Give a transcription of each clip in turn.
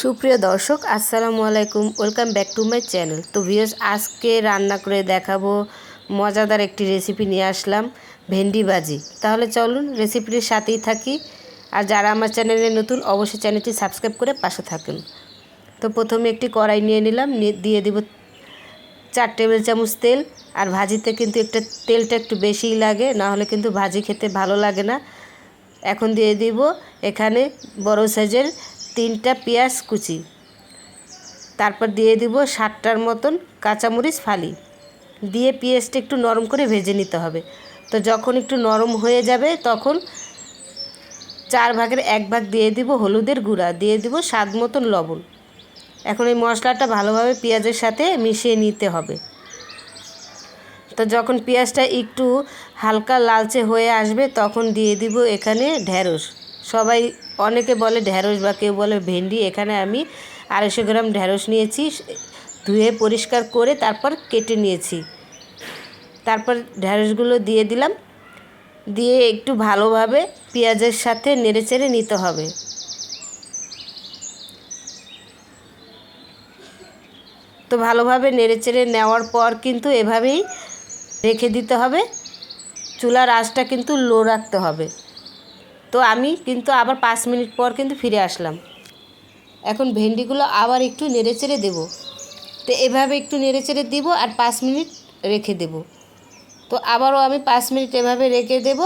সুপ্রিয় দর্শক, আসসালামু আলাইকুম। Welcome back to my channel তো ভিউয়ার্স আজকে রান্না করে দেখাবো মজাদার একটি রেসিপি নিয়ে আসলাম, ভেন্ডি ভাজি। তাহলে চলুন রেসিপিটির সাথেই থাকি। আর যারা আমার চ্যানেলে নতুন, অবশ্যই চ্যানেলটি সাবস্ক্রাইব করে পাশে থাকুন। তো প্রথমে একটি কড়াই নিয়ে নিলাম দিয়ে দিব চার টেবিল চামচ তেল। আর ভাজিতে কিন্তু একটা, তেলটা একটু বেশিই লাগে, না হলে কিন্তু ভাজি খেতে ভালো লাগে না। এখন দিয়ে দিব এখানে বড় সাইজের তিনটা পেঁয়াজ কুচি। তারপর দিয়ে দিব সাতটার মতন কাঁচামরিচ ফালি। দিয়ে পেঁয়াজটা একটু নরম করে ভেজে নিতে হবে। তো যখন একটু নরম হয়ে যাবে তখন চার ভাগের এক ভাগ দিয়ে দিব হলুদের গুঁড়া। দিয়ে দিব স্বাদ মতন লবণ। এখন এই মশলাটা ভালোভাবে পেঁয়াজের সাথে মিশিয়ে নিতে হবে। তো যখন পেঁয়াজটা একটু হালকা লালচে হয়ে আসবে তখন দিয়ে দিব এখানে ঢ্যাঁড়স সবাই অনেকে বলে ঢ্যাঁড়স বা কেউ বলে ভেন্ডি, এখানে আমি আড়াইশো গ্রাম ঢ্যাঁড়স নিয়েছি, ধুয়ে পরিষ্কার করে তারপর কেটে নিয়েছি। তারপর ঢ্যাঁড়সগুলো দিয়ে দিলাম, দিয়ে একটু ভালোভাবে পেঁয়াজের সাথে নেড়েচেড়ে নিতে হবে। তো ভালোভাবে নেড়েচেড়ে নেওয়ার পর কিন্তু এভাবেই রেখে দিতে হবে, চুলার আঁচটা কিন্তু লো রাখতে হবে। তো আমি কিন্তু আবার পাঁচ মিনিট পর কিন্তু ফিরে আসলাম। এখন ভেন্ডিগুলো আবার একটু নেড়েচেড়ে দেব। তো এভাবে একটু নেড়েচেড়ে দিব আর পাঁচ মিনিট রেখে দেব। তো আবারও আমি পাঁচ মিনিট এভাবে রেখে দেব।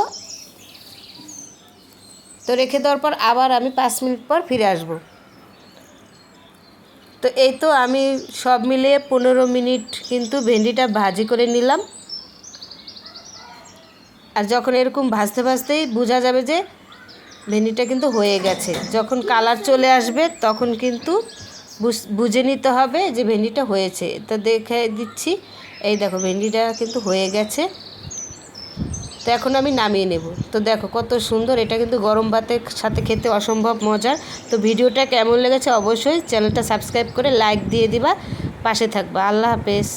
তো রেখে দেওয়ার পর আবার আমি পাঁচ মিনিট পর ফিরে আসব। তো এই তো আমি সব মিলিয়ে পনেরো মিনিট কিন্তু ভেন্ডিটা ভাজি করে নিলাম। আর যখন এরকম ভাজতে ভাজতেই বোঝা যাবে যে ভেন্ডিটা কিন্তু হয়ে গেছে। যখন কালার চলে আসবে, তখন কিন্তু বুঝে নিতে হবে যে ভেন্ডিটা হয়েছে। তো দেখে দিচ্ছি। এই দেখো, ভেন্ডিটা কিন্তু হয়ে গেছে। তো এখন আমি নামিয়ে নেব। তো দেখো, কত সুন্দর। এটা কিন্তু গরম ভাতের সাথে খেতে অসম্ভব মজার। তো ভিডিওটা কেমন লেগেছে অবশ্যই চ্যানেলটা সাবস্ক্রাইব করে লাইক দিয়ে দিবা। পাশে থাকবা। আল্লাহ হাফেজ।